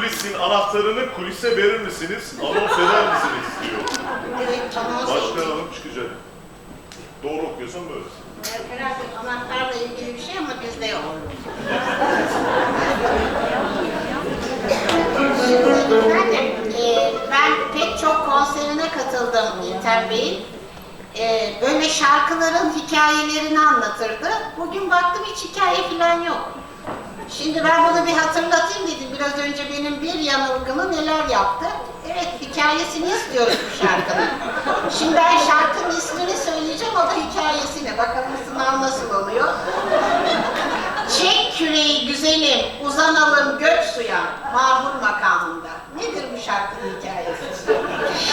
kulisin anahtarını kulise verir misiniz? Anons eder misiniz diyor. Direkt anons Başkan hanım çıkacak. Doğru okuyorsan böyle. Herhalde anahtarla ilgili bir şey ama bizde yok. Efendim, e, ben pek çok konserine katıldım İlter Bey'in. E, böyle şarkıların hikayelerini anlatırdı. Bugün baktım hiç hikaye falan yok. Şimdi ben bunu bir hatırlatayım dedim. Biraz önce benim bir yanılgımı neler yaptı. Evet, hikayesini istiyoruz bu şarkının. Şimdi ben şarkının ismini söyleyeceğim, o da hikayesini. Bakalım sınav nasıl oluyor. Çek küreği güzelim, uzanalım gök suya, mahur makamında. Nedir bu şarkının hikayesi?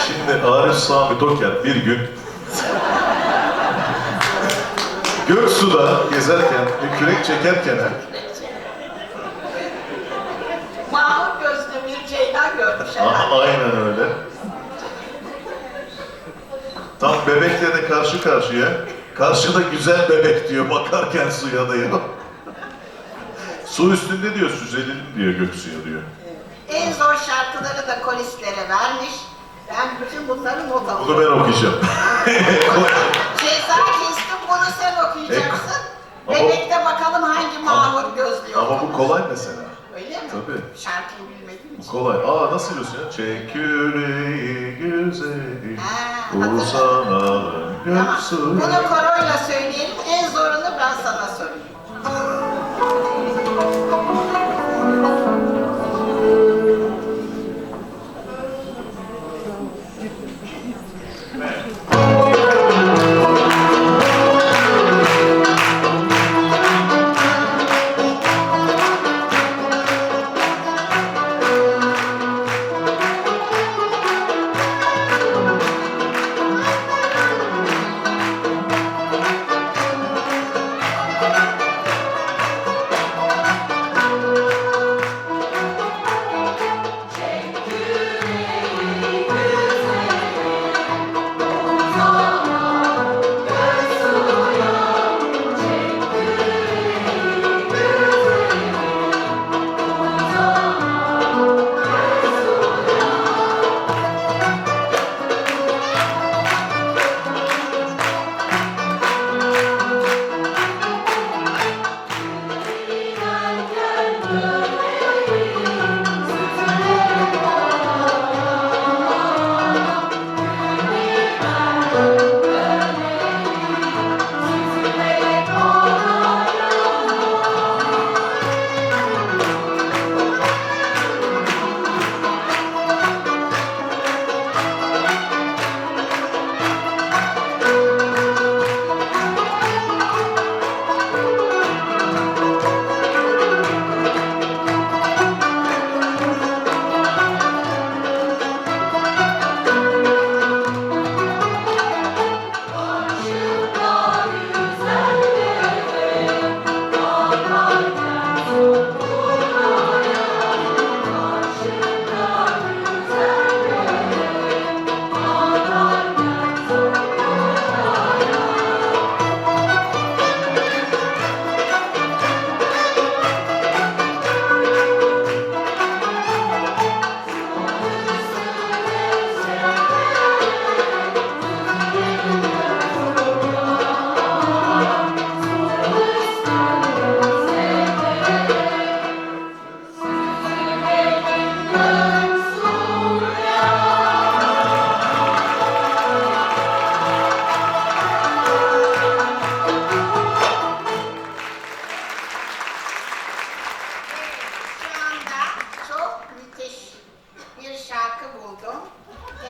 Şimdi Arif Sami Toker bir gün Göksu'da gezerken, bir kürek çekerken mahur gözlü bir ceylan görmüş Aha, aynen öyle. Tam bebekle de karşı karşıya. Karşıda güzel bebek diyor bakarken suya diyor. Su üstünde diyor süzelim diyor Göksu'ya diyor. En zor şarkıları da kolistlere vermiş. Ben bütün bunları not Bunu alıyorum. ben okuyacağım. Ceza kestim bunu sen okuyacaksın. Ama- Bebekte bakalım hangi mahmur gözlüyor. Ama bu kolay mesela. Mi? Tabii. Şarkıyı bilmediğim için. kolay. Aa nasıl diyorsun ya? Çek yüreği güzelim, Ha, hatırladım. uzanalım Tamam. Göksu'ya. Bunu koroyla söyleyeceğim.